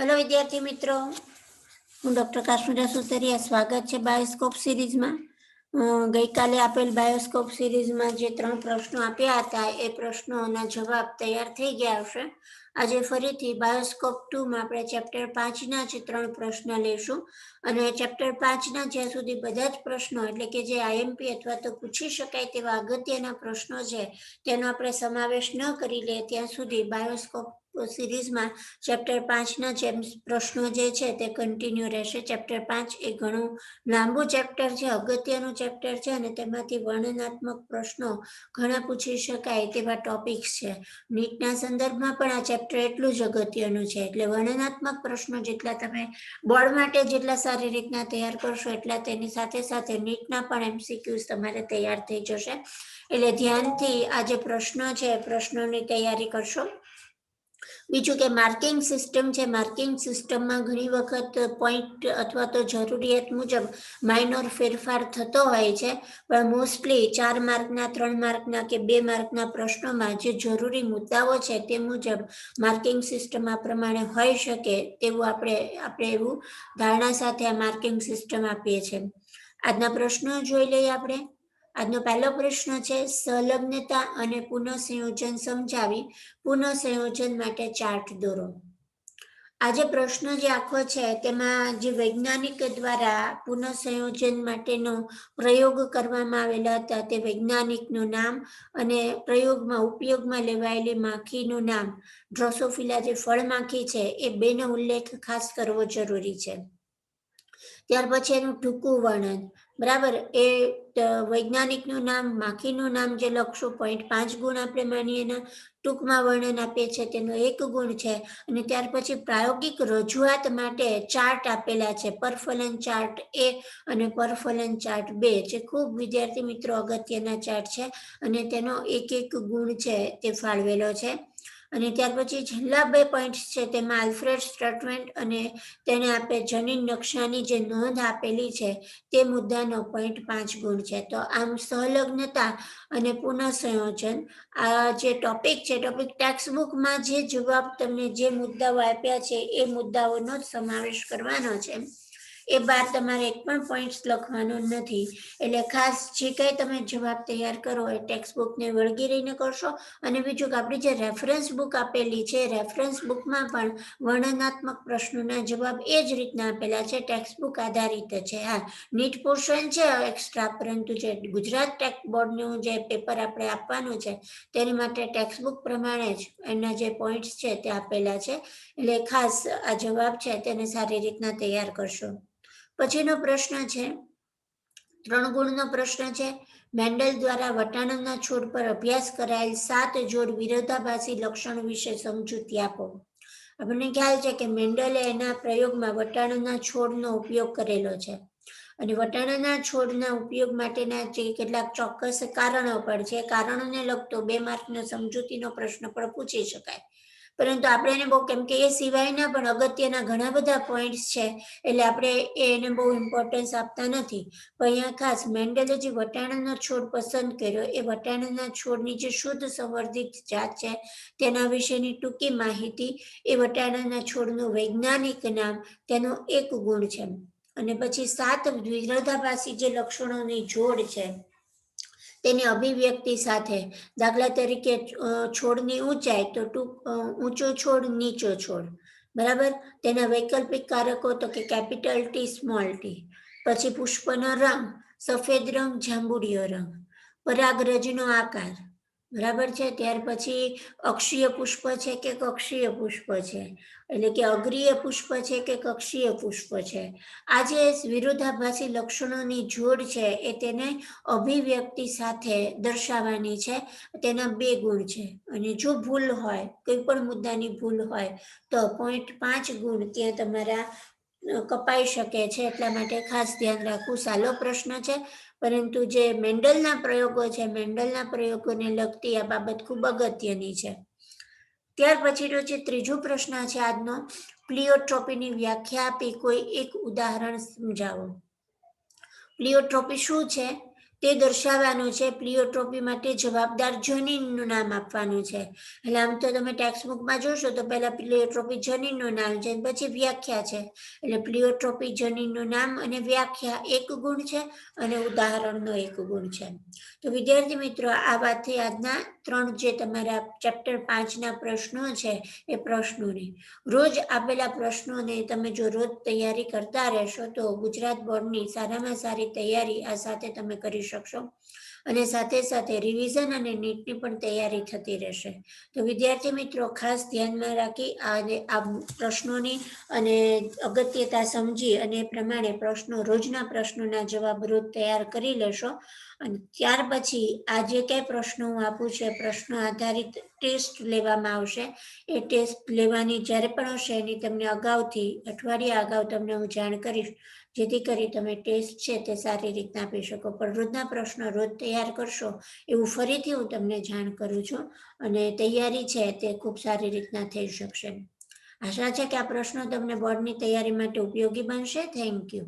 Hello, વિદ્યાર્થી મિત્રો. હું ડૉક્ટર કાશ્મીરા સુતરિયા. સ્વાગત છે બાયોસ્કોપ સિરીઝમાં. ગઈકાલે આપેલ બાયોસ્કોપ સિરીઝમાં જે ત્રણ પ્રશ્નો આપ્યા હતા, એ પ્રશ્નોના જવાબ તૈયાર થઈ ગયા હશે. આજે ફરીથી બાયોસ્કોપ ટુમાં આપણે ચેપ્ટર પાંચના જે ત્રણ પ્રશ્ન લેશું. અને ચેપ્ટર પાંચના જ્યાં સુધી બધા જ પ્રશ્નો, એટલે કે જે આઈએમપી અથવા તો પૂછી શકાય તેવા અગત્યના પ્રશ્નો છે, તેનો આપણે સમાવેશ ન કરી લે ત્યાં સુધી બાયોસ્કોપ સિરીઝમાં ચેપ્ટર પાંચના જેમ પ્રશ્નો જે છે તે કન્ટિન્યુ રહેશે. ચેપ્ટર પાંચ એ ઘણું લાંબુ ચેપ્ટર છે, અગત્યનું ચેપ્ટર છે અને તેમાંથી વર્ણનાત્મક પ્રશ્નો ઘણા પૂછી શકાય તેવા ટોપિક્સ છે. નીટના સંદર્ભમાં પણ આ ચેપ્ટર એટલું જ અગત્યનું છે. એટલે વર્ણનાત્મક પ્રશ્નો જેટલા તમે બોર્ડ માટે જેટલા સારી રીતના તૈયાર કરશો એટલા તેની સાથે સાથે નીટના પણ એમસીક્યુઝ તમારે તૈયાર થઈ જશે. એટલે ધ્યાનથી આ જે પ્રશ્નો છે, પ્રશ્નોની તૈયારી કરશો. બીજું કે માર્કિંગ સિસ્ટમ છે. માર્કિંગ સિસ્ટમમાં ઘણી વખત પોઈન્ટ અથવા તો જરૂરિયાત મુજબ માઇનોર ફેરફાર થતો હોય છે. પણ મોસ્ટલી ચાર માર્કના, ત્રણ માર્કના કે બે માર્કના પ્રશ્નોમાં જે જરૂરી મુદ્દાઓ છે તે મુજબ માર્કિંગ સિસ્ટમ આ પ્રમાણે હોઈ શકે તેવું આપણે આપણે એવું ધારણા સાથે આ માર્કિંગ સિસ્ટમ આપીએ છીએ. આજના પ્રશ્નો જોઈ લઈએ આપણે. આજનો પહેલો પ્રશ્ન છે, સંલગ્નતા અને પુનઃસંયોજન સમજાવી પુનઃસંયોજન માટે ચાર્ટ દોરો. આજે પ્રશ્ન જે આખો છે, તેમાં જે વૈજ્ઞાનિક દ્વારા પુનઃસંયોજન માટેનો પ્રયોગ કરવામાં આવેલા હતા, તે વૈજ્ઞાનિકનું નામ અને પ્રયોગમાં ઉપયોગમાં લેવાયેલી માખીનું નામ, ડ્રોસોફિલા જે ફળમાખી છે, એ બેનો ઉલ્લેખ ખાસ કરવો જરૂરી છે. ત્યાર પછી એનું ટૂંકું વર્ણન. બરાબર. એ વૈજ્ઞાનિકનું નામ, માખીનું નામ જે લખશું પોઈન્ટ પાંચ ગુણ આપણે માનીએ એના ટૂંકમાં વર્ણન આપીએ છે, તેનો એક ગુણ છે. અને ત્યાર પછી પ્રાયોગિક રજૂઆત માટે ચાર્ટ આપેલા છે, પરફલન ચાર્ટ એ અને પરફલન ચાર્ટ બે, જે ખૂબ વિદ્યાર્થી મિત્રો અગત્યના ચાર્ટ છે. અને તેનો એક એક ગુણ છે, તે ફાળવેલો છે. અને ત્યાર પછી છેલ્લા બે પોઈન્ટ છે તેમાં આલ્ફ્રેડ સ્ટેટમેન્ટ અને તેને આપે જનીન નકશાની જે નોંધ આપેલી છે તે મુદ્દાનો પોઈન્ટ પાંચ ગુણ છે. તો આમ સહલગ્નતા અને પુનઃસંયોજન, આ જે ટોપિક છે, ટોપિક ટેક્સ્ટ બુકમાં જે જવાબ તમને જે મુદ્દાઓ આપ્યા છે એ મુદ્દાઓનો જ સમાવેશ કરવાનો છે. એ બાદ તમારે એક પણ પોઈન્ટ્સ લખવાનો નથી. એટલે ખાસ જે કંઈ તમે જવાબ તૈયાર કરો એ ટેક્સ્ટ બુકને વળગી રહીને કરશો. અને બીજું કે આપણી જે રેફરન્સ બુક આપેલી છે રેફરન્સ બુકમાં પણ વર્ણનાત્મક પ્રશ્નોના જવાબ એ જ રીતના આપેલા છે. ટેક્સ્ટ બુક આધારિત છે. હા નીટ પોર્શન છે એક્સ્ટ્રા પરંતુ જે ગુજરાત ટેક બોર્ડનું જે પેપર આપણે આપવાનું છે, તેની માટે ટેક્સ્ટ બુક પ્રમાણે જ એના જે પોઈન્ટ્સ છે તે આપેલા છે. એટલે ખાસ આ જવાબ છે, તેને સારી રીતના તૈયાર કરશો. પછીનો પ્રશ્ન છે, ત્રણ ગુણનો પ્રશ્ન છે, મેન્ડલ દ્વારા વટાણાના છોડ પર અભ્યાસ કરાયેલ સાત જોડ વિરોધાભાસી લક્ષણ વિશે સમજૂતી આપો. આપણને ખ્યાલ છે કે મેન્ડલે એના પ્રયોગમાં વટાણાના છોડનો ઉપયોગ કરેલો છે અને વટાણાના છોડના ઉપયોગ માટેના જે કેટલાક ચોક્કસ કારણો પણ છે, કારણોને લગતો બે માર્કનો સમજૂતીનો પ્રશ્ન પણ પૂછી શકાય. પરંતુ આપણે એને બહુ, કેમ કે એ સિવાયના પણ અગત્યના ઘણા બધા પોઈન્ટ્સ છે, એટલે આપણે એને બહુ ઇમ્પોર્ટન્સ આપતા નથી. પણ અહીંયા ખાસ મેન્ડલે જે વટાણાનો છોડ પસંદ કર્યો, એ વટાણાના છોડની જે શુદ્ધ સંવર્ધિત જાત છે, તેના વિશેની ટૂંકી માહિતી, એ વટાણાના છોડનું વૈજ્ઞાનિક નામ, તેનો એક ગુણ છે. અને પછી સાત વિરોધાભાસી જે લક્ષણોની જોડ છે તેની અભિવ્યક્તિ સાથે દાખલા તરીકે છોડની ઊંચાઈ તો ટૂંક ઊંચો છોડ, નીચો છોડ. બરાબર? તેના વૈકલ્પિક કારકો તો કે કેપિટલ ટી, સ્મોલ ટી. પછી પુષ્પનો રંગ સફેદ રંગ, જાંબુડિયો રંગ. પરાગરજનો આકાર. બરાબર છે? ત્યાર પછી અક્ષીય પુષ્પ છે કે કક્ષીય પુષ્પ છે? એટલે કે અગ્રીય પુષ્પ છે કે કક્ષીય પુષ્પ છે? આ જે વિરોધાભાસી લક્ષણોની જોડ છે એ તેને અભિવ્યક્તિ સાથે દર્શાવવાની છે. તેના બે ગુણ છે. અને જો ભૂલ હોય, કોઈ પણ મુદ્દાની ભૂલ હોય, તો પોઈન્ટ પાંચ ગુણ ત્યાં તમારા કપાઈ શકે છે એટલા માટે ખાસ ધ્યાન રાખવું સાલો પ્રશ્ન છે. પરંતુ જે મેન્ડલના પ્રયોગો છે, મેન્ડલના પ્રયોગોને લગતી આ બાબત ખૂબ અગત્યની છે. ત્યાર પછીનો જે ત્રીજો પ્રશ્ન છે આજનો, પ્લિયોટ્રોપીની વ્યાખ્યા આપી કોઈ એક ઉદાહરણ સમજાવો. પ્લિયોટ્રોપી શું છે? તે દર્શાવવાનું છે પ્લિયોટ્રોપી માટે જવાબદાર જનીનનું નામ આપવાનું છે. એટલે આમ તો તમે ટેક્સ્ટ બુકમાં જોશો તો પહેલા પ્લિયોટ્રોપી જનીનનું નામ છે પછી વ્યાખ્યા છે. એટલે પ્લિયોટ્રોપી જનીનનું નામ અને વ્યાખ્યા એક ગુણ છે અને ઉદાહરણનો એક ગુણ છે. તો વિદ્યાર્થી મિત્રો, આ વાતથી આજના ત્રણ જે તમારા ચેપ્ટર પાંચના પ્રશ્નો છે એ પ્રશ્નોની. રોજ આપેલા પ્રશ્નોને તમે જો રોજ તૈયારી કરતા રહેશો તો ગુજરાત બોર્ડની સારામાં સારી તૈયારી આ સાથે તમે કરી શકશો? અને સાથે સાથે રિવિઝન અને નીટની પણ તૈયારી થતી રહેશે. તો વિદ્યાર્થી મિત્રો, ખાસ ધ્યાનમાં રાખી આ પ્રશ્નોની અને અગત્યતા સમજી અને પ્રમાણે પ્રશ્નો, રોજના પ્રશ્નોના જવાબ રોજ તૈયાર કરી લેશો. અને ત્યાર પછી આ જે કંઈ પ્રશ્નો હું આપું છું પ્રશ્નો આધારિત ટેસ્ટ લેવામાં આવશે. એ ટેસ્ટ લેવાની જ્યારે પણ હશે એની તમને અગાઉથી, અઠવાડિયા અગાઉ તમને હું જાણ કરીશ, જેથી કરી તમે ટેસ્ટ છે તે સારી રીતના આપી શકો. પણ રોજના પ્રશ્નો રોજ તૈયાર કરશો, એવું ફરીથી હું તમને જાણ કરું છું અને તૈયારી છે તે ખૂબ સારી રીતના થઈ શકશે. આશા છે કે આ પ્રશ્નો તમને બોર્ડની તૈયારી માટે ઉપયોગી બનશે. Thank you.